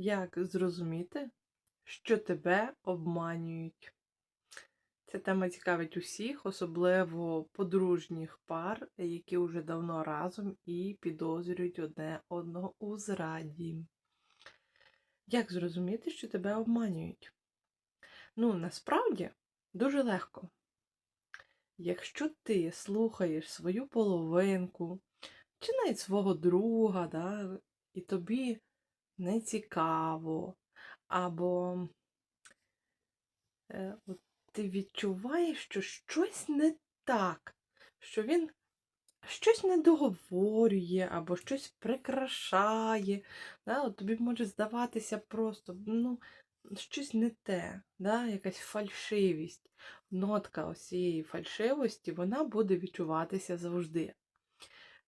Як зрозуміти, що тебе обманюють? Ця тема цікавить усіх, особливо подружніх пар, які вже давно разом і підозрюють одне одного у зраді. Як зрозуміти, що тебе обманюють? Ну, насправді дуже легко. Якщо ти слухаєш свою половинку, чи навіть свого друга, да, і тобі не цікаво, або е, от ти відчуваєш, що щось не так, що він щось не договорює, або щось прикрашає, да, от тобі може здаватися просто, ну, щось не те, да, якась фальшивість. Нотка ось цієї фальшивості, вона буде відчуватися завжди.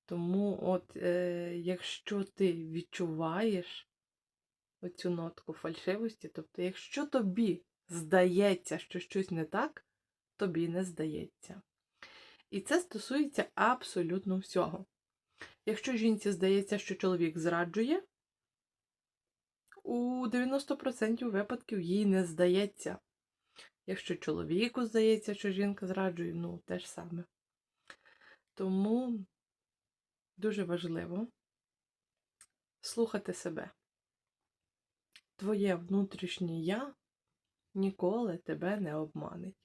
Тому, от, е, якщо ти відчуваєш оцю нотку фальшивості, тобто, якщо тобі здається, що щось не так, тобі не здається. І це стосується абсолютно всього. Якщо жінці здається, що чоловік зраджує, у 90% випадків їй не здається. Якщо чоловіку здається, що жінка зраджує, ну те ж саме. Тому дуже важливо слухати себе. Твоє внутрішнє я ніколи тебе не обманить.